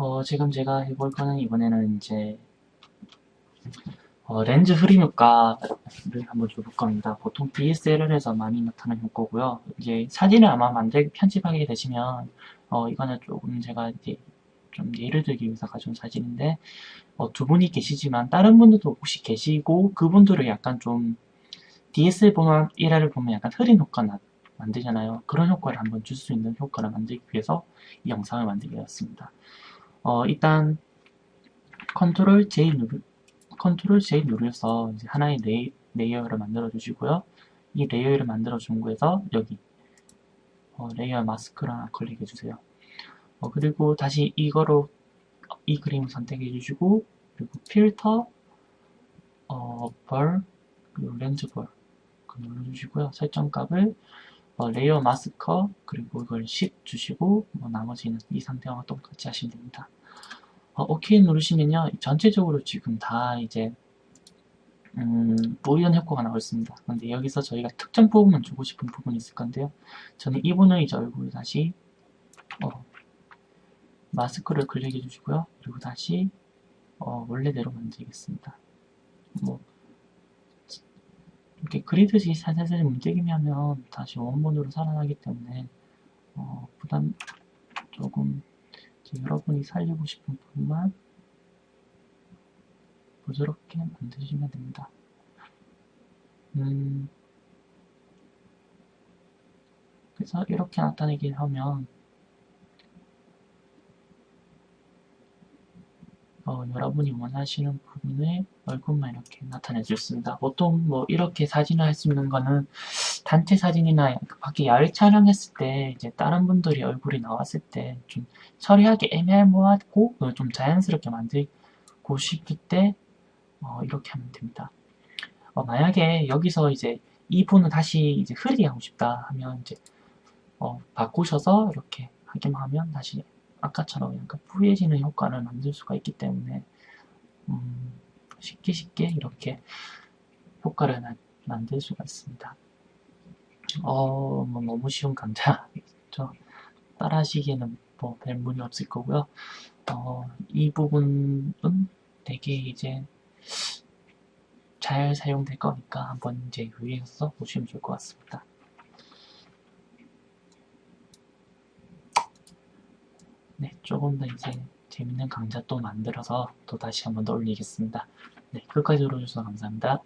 어, 지금 제가 해볼 거는 이번에는 이제 어, 렌즈 흐림 효과를 한번 줘볼 겁니다. 보통 DSLR에서 많이 나타나는 효과고요. 이제 사진을 아마 만들 편집하게 되시면 어, 이거는 조금 제가 이제 좀 예를 들기 위해서 가져온 사진인데 어, 두 분이 계시지만 다른 분들도 혹시 계시고 그분들을 약간 좀 DSLR을 보면 약간 흐림 효과 나, 만들잖아요. 그런 효과를 한번 줄 수 있는 효과를 만들기 위해서 이 영상을 만들게 되었습니다. 어, 일단 컨트롤 J 누르 컨트롤 J 누르셔서 하나의 레이, 레이어를 만들어 주시고요. 이 레이어를 만들어 준 거에서 여기 어, 레이어 마스크를 하나 클릭해 주세요. 어, 그리고 다시 이거로 이 그림을 선택해 주시고 그리고 필터 어, 벌 그리고 렌즈 벌 눌러 주시고요. 설정 값을 어, 레이어 마스커 그리고 이걸 10 주시고 뭐 나머지는 이 상태와 똑같이 하시면 됩니다. 어, 오케이 누르시면요 전체적으로 지금 다 이제 음, 부연 효과가 나올 습니다 근데 여기서 저희가 특정 부분만 주고 싶은 부분이 있을 건데요. 저는 이분의 이제 얼굴을 다시 어, 마스크를 클릭해 주시고요. 그리고 다시 어, 원래대로 만들겠습니다. 뭐 그리듯이 살살살 움직이면 다시 원본으로 살아나기 때문에 어, 부담 조금 여러분이 살리고 싶은 부분만 부드럽게 만드시면 됩니다. 음, 그래서 이렇게 나타내게 하면 어, 여러분이 원하시는 부분의 얼굴만 이렇게 나타내 줬습니다. 보통 뭐 이렇게 사진을 할 수 있는 거는 단체 사진이나 밖에 야외 촬영했을 때 이제 다른 분들이 얼굴이 나왔을 때 좀 처리하기 애매모하고 좀 자연스럽게 만들고 싶을 때 어, 이렇게 하면 됩니다. 어, 만약에 여기서 이제 이 분은 다시 이제 흐리게 하고 싶다 하면 이제 어, 바꾸셔서 이렇게 하기만 하면 다시 아까처럼 약간 뿌얘지는 효과를 만들 수가 있기 때문에 음, 쉽게 쉽게 이렇게 효과를 나, 만들 수가 있습니다. 어, 뭐 너무 쉬운 강좌죠. 따라 하시기에는 뭐별 문이 없을 거고요. 어, 이 부분은 되게 이제 잘 사용될 거니까 한번 이제 유의해서 보시면 좋을 것 같습니다. 네, 조금 더 이제 재밌는 강좌 또 만들어서 또 다시 한번 더 올리겠습니다. 네, 끝까지 들어주셔서 감사합니다.